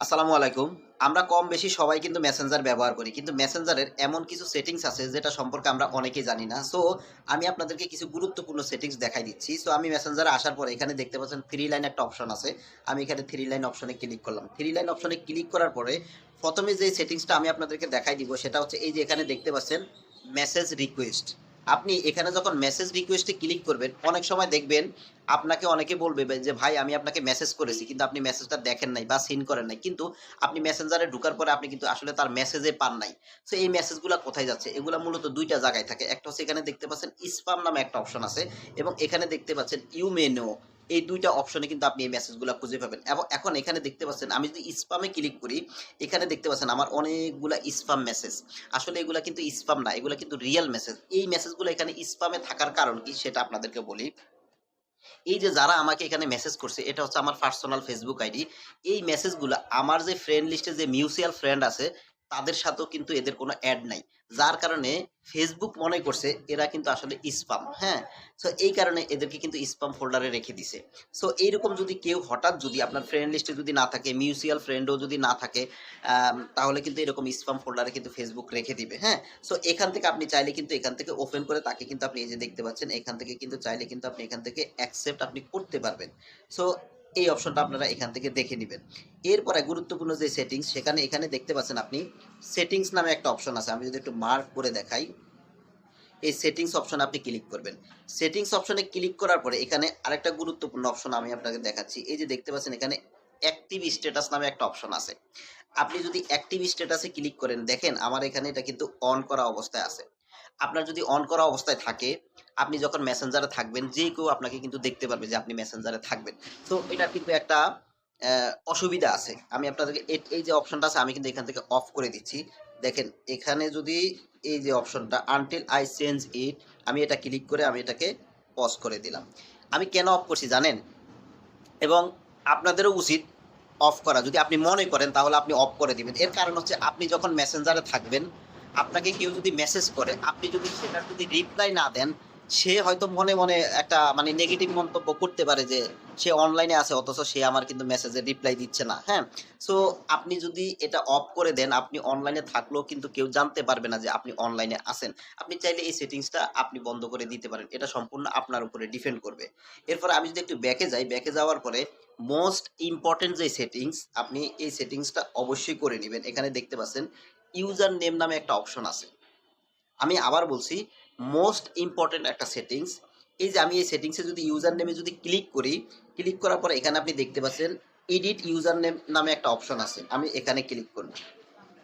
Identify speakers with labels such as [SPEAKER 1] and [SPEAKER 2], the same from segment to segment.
[SPEAKER 1] আসসালামু আলাইকুম। আমরা কম বেশি সবাই কিন্তু মেসেঞ্জার ব্যবহার করি, কিন্তু মেসেঞ্জারের এমন কিছু সেটিংস আছে যেটা সম্পর্কে আমরা অনেকেই জানি না। সো আমি আপনাদেরকে কিছু গুরুত্বপূর্ণ সেটিংস দেখাই দিচ্ছি। সো আমি মেসেঞ্জারে আসার পরে এখানে দেখতে পাচ্ছেন থ্রি লাইন একটা অপশন আছে। আমি এখানে থ্রি লাইন অপশনে ক্লিক করলাম। থ্রি লাইন অপশনে ক্লিক করার পরে প্রথমে যে সেটিংসটা আমি আপনাদেরকে দেখাই দিব সেটা হচ্ছে এই যে এখানে দেখতে পাচ্ছেন মেসেজ রিকোয়েস্ট আপনি এখানে যখন মেসেজ রিকোয়েস্টে ক্লিক করবেন, অনেক সময় দেখবেন আপনাকে অনেকে বলবে যে, ভাই, আমি আপনাকে মেসেজ করেছি, কিন্তু আপনি মেসেজটা দেখেন নাই বা সিন করেন নাই। কিন্তু আপনি মেসেঞ্জারে ঢুকার পরে আপনি কিন্তু আসলে তার মেসেজে পান নাই। সো এই মেসেজগুলো কোথায় যাচ্ছে? এগুলো মূলত দুইটা জায়গায় থাকে। একটা হচ্ছে এখানে দেখতে পাচ্ছেন স্পাম নামে একটা অপশন আছে এবং এখানে দেখতে পাচ্ছেন ইউমেনো এই দুইটা অপশনে কিন্তু আপনি এই মেসেজগুলো খুঁজে পাবেন। এবং এখন এখানে দেখতে পাচ্ছেন, আমি যদি স্পামে ক্লিক করি, এখানে দেখতে পাচ্ছেন আমার অনেকগুলা স্পাম মেসেজ আসলে এগুলা কিন্তু স্পাম না, এগুলা কিন্তু রিয়েল মেসেজ এই মেসেজগুলো এখানে স্পামে থাকার কারণ কি সেটা আপনাদেরকে বলি। এই যে যারা আমাকে এখানে মেসেজ করছে, এটা হচ্ছে আমার পার্সোনাল ফেসবুক আইডি এই মেসেজগুলো আমার যে ফ্রেন্ড লিস্টে যে মিউচুয়াল ফ্রেন্ড আছে, তাদের সাথেও কিন্তু এদের কোনো অ্যাড নাই। যার কারণে ফেসবুক মনে করছে এরা কিন্তু আসলে স্পাম হ্যাঁ? সো এই কারণে এদেরকে কিন্তু স্পাম ফোল্ডারে রেখে দিছে। সো এইরকম যদি কেউ হঠাৎ যদি আপনার ফ্রেন্ড লিস্টে যদি না থাকে মিউচুয়াল ফ্রেন্ডও যদি না থাকে তাহলে কিন্তু এরকম স্পাম ফোল্ডারে কিন্তু ফেসবুক রেখে দিবে হ্যাঁ? সো এখান থেকে আপনি চাইলে কিন্তু এখান থেকে ওপেন করে তাকে কিন্তু আপনি এই যে দেখতে পাচ্ছেন, এখান থেকে কিন্তু চাইলে কিন্তু আপনি এখান থেকে অ্যাকসেপ্ট আপনি করতে পারবেন। সো এই অপশনটা আপনারা এখান থেকে দেখে নেবেন। এরপরে গুরুত্বপূর্ণ যে সেটিংস সেখানে এখানে দেখতে পাচ্ছেন আপনি সেটিংস নামে একটা অপশন আছে। আমি যদি একটু মার্ক করে দেখাই, এই সেটিংস অপশনে আপনি ক্লিক করবেন। সেটিংস অপশনে ক্লিক করার পরে এখানে আরেকটা গুরুত্বপূর্ণ অপশন আমি আপনাকে দেখাচ্ছি। এই যে দেখতে পাচ্ছেন এখানে অ্যাক্টিভ স্ট্যাটাস নামে একটা অপশন আছে। আপনি যদি অ্যাক্টিভ স্ট্যাটাসে ক্লিক করেন, দেখেন আমার এখানে এটা কিন্তু অন করা অবস্থায় আছে। আপনার যদি অন করা অবস্থায় থাকে, আপনি যখন মেসেঞ্জারে থাকবেন, যে কেউ আপনাকে কিন্তু দেখতে পারবে যে আপনি মেসেঞ্জারে থাকবেন। তো এটা কিন্তু একটা অসুবিধা আছে। আমি আপনাদেরকে এই যে অপশনটা আছে, আমি কিন্তু এখান থেকে অফ করে দিচ্ছি। দেখেন, এখানে যদি এই যে অপশনটা আনটিল আই চেঞ্জ ইট আমি এটা ক্লিক করে আমি এটাকে পজ করে দিলাম। আমি কেন অফ করছি জানেন? এবং আপনাদেরও উচিত অফ করা। যদি আপনি মনে করেন, তাহলে আপনি অফ করে দিবেন। এর কারণ হচ্ছে, আপনি যখন মেসেঞ্জারে থাকবেন আপনাকে কেউ যদি মেসেজ করে, আপনি যদি সেটার যদি রিপ্লাই না দেন, সে হয়তো মনে মনে একটা মানে নেগেটিভ মন্তব্য করতে পারে যে, সে অনলাইনে আছে, অথচ সে আমার কিন্তু মেসেজে রিপ্লাই দিচ্ছে না হ্যাঁ? সো আপনি যদি এটা অফ করে দেন, আপনি অনলাইনে থাকলেও কিন্তু কেউ জানতে পারবে না যে আপনি অনলাইনে আছেন। আপনি চাইলে এই সেটিংসটা আপনি বন্ধ করে দিতে পারেন। এটা সম্পূর্ণ আপনার উপরে ডিপেন্ড করবে। এরপর আমি যদি একটু ব্যাকে যাই ব্যাকে যাওয়ার পরে মোস্ট ইম্পর্টেন্ট যে সেটিংস আপনি এই সেটিংসটা অবশ্যই করে নেবেন। এখানে দেখতে পাচ্ছেন ইউজার নেম নামে একটা অপশন আছে। আমি আবার বলছি মোস্ট ইম্পর্টেন্ট একটা সেটিংস এই যে আমি এই সেটিংসে যদি ইউজার নেমে যদি ক্লিক করি ক্লিক করার পর এখানে আপনি দেখতে পাচ্ছেন এডিট ইউজার নেম নামে একটা অপশন আছে। আমি এখানে ক্লিক করব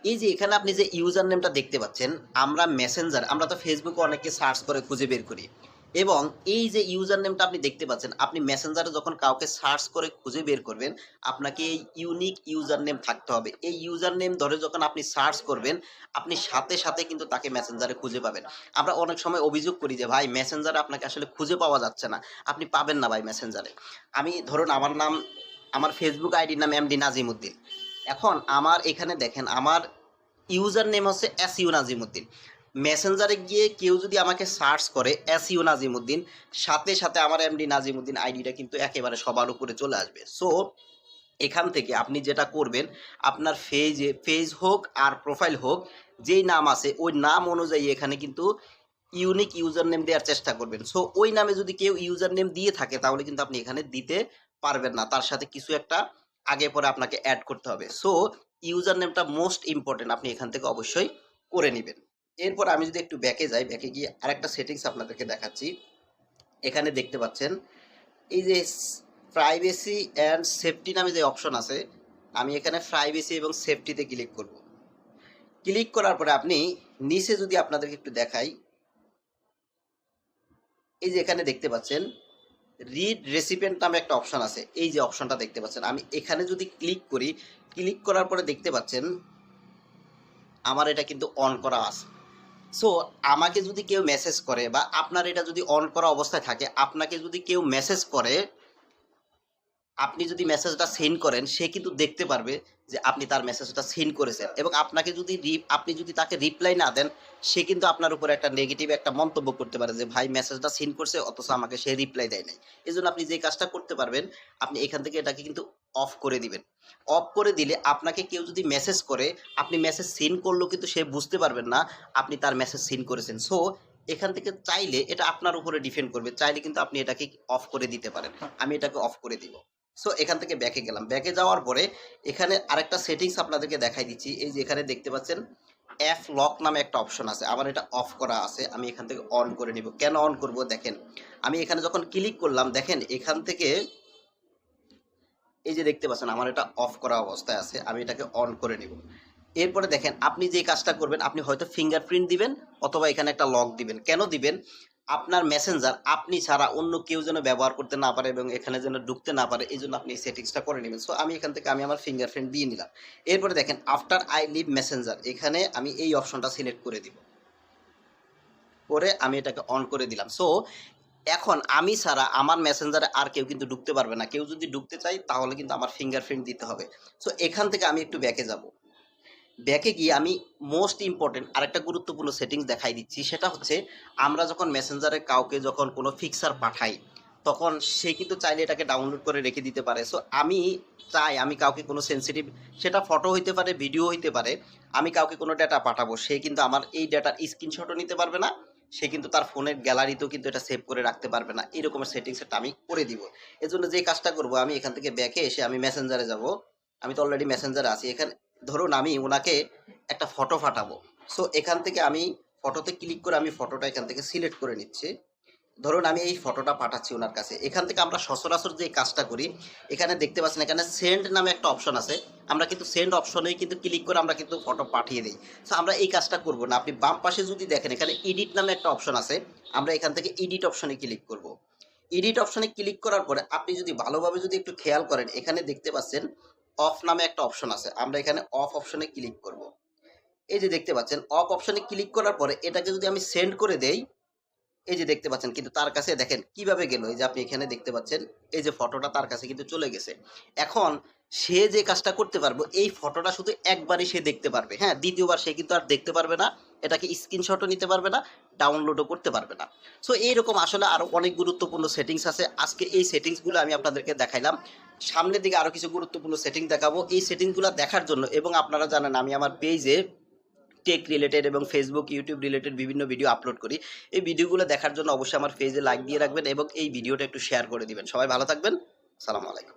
[SPEAKER 1] এই যে এখানে আপনি যে ইউজার নেমটা দেখতে পাচ্ছেন, আমরা মেসেঞ্জার আমরা তো ফেসবুকে অনেকে সার্চ করে খুঁজে বের করি। এবং এই যে ইউজার নেমটা আপনি দেখতে পাচ্ছেন, আপনি মেসেঞ্জারে যখন কাউকে সার্চ করে খুঁজে বের করবেন, আপনাকে এই ইউনিক ইউজার নেম থাকতে হবে। এই ইউজার নেম ধরে যখন আপনি সার্চ করবেন, আপনি সাথে সাথে কিন্তু তাকে মেসেঞ্জারে খুঁজে পাবেন। আমরা অনেক সময় অভিযোগ করি যে, ভাই মেসেঞ্জারে আপনাকে আসলে খুঁজে পাওয়া যাচ্ছে না। আপনি পাবেন না ভাই মেসেঞ্জারে আমি ধরুন আমার নাম, আমার ফেসবুক আইডির নাম এম এমডি নাজিমুদ্দিন এখন আমার এখানে দেখেন, আমার ইউজার নেম হচ্ছে এস ইউ নাজিমুদ্দিন মেসেঞ্জারে গিয়ে কেউ যদি আমাকে সার্চ করে এস ইউ নাজিমুদ্দিন, সাথে সাথে আমার এমডি নাজিমুদ্দিন আইডিটা কিন্তু একেবারে সবার উপরে চলে আসবে। সো এখান থেকে আপনি যেটা করবেন, আপনার ফেজে ফেজ হোক আর প্রোফাইল হোক, যেই নাম আছে, ওই নাম অনুযায়ী এখানে কিন্তু ইউনিক ইউজার নেম দেওয়ার চেষ্টা করবেন। সো ওই নামে যদি কেউ ইউজার নেম দিয়ে থাকে, তাহলে কিন্তু আপনি এখানে দিতে পারবেন না। তার সাথে কিছু একটা আগে পরে আপনাকে অ্যাড করতে হবে। সো ইউজার নেমটা মোস্ট ইম্পর্টেন্ট আপনি এখান থেকে অবশ্যই করে নেবেন। এরপর আমি যদি একটু ব্যাকে যাই ব্যাকে গিয়ে আরেকটা সেটিংস আপনাদেরকে দেখাচ্ছি। এখানে দেখতে পাচ্ছেন, এই যে প্রাইভেসি অ্যান্ড সেফটি নামে যে অপশন আছে, আমি এখানে প্রাইভেসি এবং সেফটিতে ক্লিক করব। ক্লিক করার পরে আপনি নিচে যদি আপনাদেরকে একটু দেখাই, এই যে এখানে দেখতে পাচ্ছেন রিড রেসিপেন্ট নামে একটা অপশন আছে, এই যে অপশনটা দেখতে পাচ্ছেন। আমি এখানে যদি ক্লিক করি ক্লিক করার পরে দেখতে পাচ্ছেন, আমার এটা কিন্তু অন করা আছে। সো আমাকে যদি কেউ মেসেজ করে বা আপনার এটা যদি অন করা অবস্থায় থাকে, আপনাকে যদি কেউ মেসেজ করে, আপনি যদি মেসেজটা সেন্ড করেন, সে কিন্তু দেখতে পারবে যে আপনি তার মেসেজটা সেন্ড করেছেন। এবং আপনাকে যদি আপনি যদি তাকে রিপ্লাই না দেন, সে কিন্তু আপনার উপরে একটা নেগেটিভ একটা মন্তব্য করতে পারে যে, ভাই মেসেজটা সেন্ড করছে, অথচ আমাকে সে রিপ্লাই দেয় নাই। এই জন্য আপনি যে কাজটা করতে পারবেন, আপনি এখান থেকে এটাকে কিন্তু অফ করে দিবেন। অফ করে দিলে আপনাকে কেউ যদি মেসেজ করে, আপনি মেসেজ সিন করলেও কিন্তু সে বুঝতে পারবেন না আপনি তার মেসেজ সিন করেছেন। সো এখান থেকে চাইলে এটা আপনার উপরে ডিপেন্ড করবে, চাইলে কিন্তু আপনি এটাকে অফ করে দিতে পারেন। আমি এটাকে অফ করে দিব। সো এখান থেকে ব্যাকে গেলাম। ব্যাকে যাওয়ার পরে এখানে আরেকটা সেটিংস আপনাদেরকে দেখাই দিচ্ছি। এই যে এখানে দেখতে পাচ্ছেন অ্যাপ লক নামে একটা অপশন আছে। আমার এটা অফ করা আছে। আমি এখান থেকে অন করে নিব। কেন অন করব? দেখেন, আমি এখানে যখন ক্লিক করলাম, দেখেন এখান থেকে এই যে দেখতে পাচ্ছেন, আমার এটা অফ করা অবস্থায় আছে, আমি এটাকে অন করে নিব। এরপরে দেখেন, আপনি যে কাজটা করবেন, আপনি হয়তো ফিঙ্গারপ্রিন্ট দিবেন অথবা এখানে একটা লক দিবেন। কেন দিবেন? আপনার মেসেঞ্জার আপনি ছাড়া অন্য কেউ যেন ব্যবহার করতে না পারে এবং এখানে যেন ঢুকতে না পারে, এই জন্য আপনি এই সেটিংসটা করে নেবেন। সো আমি এখান থেকে আমি আমার ফিঙ্গারপ্রিন্ট দিয়ে নিলাম। এরপরে দেখেন আফটার আই লিভ মেসেঞ্জার এখানে আমি এই অপশনটা সিলেক্ট করে দিব। করে আমি এটাকে অন করে দিলাম। সো এখন আমি ছাড়া আমার মেসেঞ্জারে আর কেউ কিন্তু ঢুকতে পারবে না। কেউ যদি ঢুকতে চাই তাহলে কিন্তু আমার ফিঙ্গারপ্রিন্ট দিতে হবে। সো এখান থেকে আমি একটু ব্যাকে যাব। ব্যাকে গিয়ে আমি মোস্ট ইম্পর্টেন্ট আরেকটা গুরুত্বপূর্ণ সেটিংস দেখাই দিচ্ছি। সেটা হচ্ছে, আমরা যখন মেসেঞ্জারে কাউকে যখন কোনো ফিক্সার পাঠাই, তখন সে কিন্তু চাইলে এটাকে ডাউনলোড করে রেখে দিতে পারে। সো আমি চাই আমি কাউকে কোনো সেন্সিটিভ সেটা ফটো হইতে পারে ভিডিও হইতে পারে, আমি কাউকে কোনো ডেটা পাঠাবো। সে কিন্তু আমার এই ডেটার স্ক্রিনশটও নিতে পারবে না। সে কিন্তু তার ফোনের গ্যালারিতেও কিন্তু এটা সেভ করে রাখতে পারবে না। এরকমের সেটিংস এটা আমি করে দিব। এজন্য যে কাজটা করব, আমি এখান থেকে ব্যাকে এসে আমি মেসেঞ্জারে যাব। আমি তো অলরেডি মেসেঞ্জারে আছি। এখানে, ধরুন আমি ওনাকে একটা ফটো ফাটাবো সো এখান থেকে আমি ফটোতে ক্লিক করে আমি ফটোটা এখান থেকে সিলেক্ট করে নিচ্ছি। ধরুন আমি এই ফটোটা পাঠাচ্ছি ওনার কাছে। এখান থেকে আমরা সচরাচর যে কাজটা করি, এখানে দেখতে পাচ্ছেন এখানে সেন্ড নামে একটা অপশন আছে। আমরা কিন্তু সেন্ড অপশনেই কিন্তু ক্লিক করে আমরা কিন্তু ফটো পাঠিয়ে দিই। সো আমরা এই কাজটা করব না। আপনি বাম পাশে যদি দেখেন, এখানে এডিট নামে একটা অপশন আছে। আমরা এখান থেকে এডিট অপশনে ক্লিক করব। এডিট অপশনে ক্লিক করার পরে আপনি যদি ভালোভাবে যদি একটু খেয়াল করেন, এখানে দেখতে পাচ্ছেন অফ নামে একটা অপশন আছে। আমরা এখানে অফ অপশনে ক্লিক করব। এই যে দেখতে পাচ্ছেন অফ অপশনে ক্লিক করার পরে এটাকে যদি আমি সেন্ড করে দেই এই যে দেখতে পাচ্ছেন, কিন্তু তার কাছে দেখেন কীভাবে গেল? এই যে আপনি এখানে দেখতে পাচ্ছেন, এই যে ফটোটা তার কাছে কিন্তু চলে গেছে। এখন সে যে কাজটা করতে পারব, এই ফটোটা শুধু একবারই সে দেখতে পারবে। হ্যাঁ দ্বিতীয়বার সে কিন্তু আর দেখতে পারবে না, এটাকে স্ক্রিনশটও নিতে পারবে না ডাউনলোডও করতে পারবে না। সো এইরকম আসলে আরও অনেক গুরুত্বপূর্ণ সেটিংস আছে। আজকে এই সেটিংসগুলো আমি আপনাদেরকে দেখাইলাম। সামনের দিকে আরও কিছু গুরুত্বপূর্ণ সেটিং দেখাবো। এই সেটিংসগুলো দেখার জন্য, এবং আপনারা জানেন আমি আমার পেজে টেক রিলেটেড এবং ফেসবুক ইউটিউব রিলেটেড বিভিন্ন ভিডিও আপলোড করি। এই ভিডিওগুলো দেখার জন্য অবশ্যই আমার পেজে লাইক দিয়ে রাখবেন এবং এই ভিডিওটা একটু শেয়ার করে দিবেন। সবাই ভালো থাকবেন। সালাম আলাইকুম।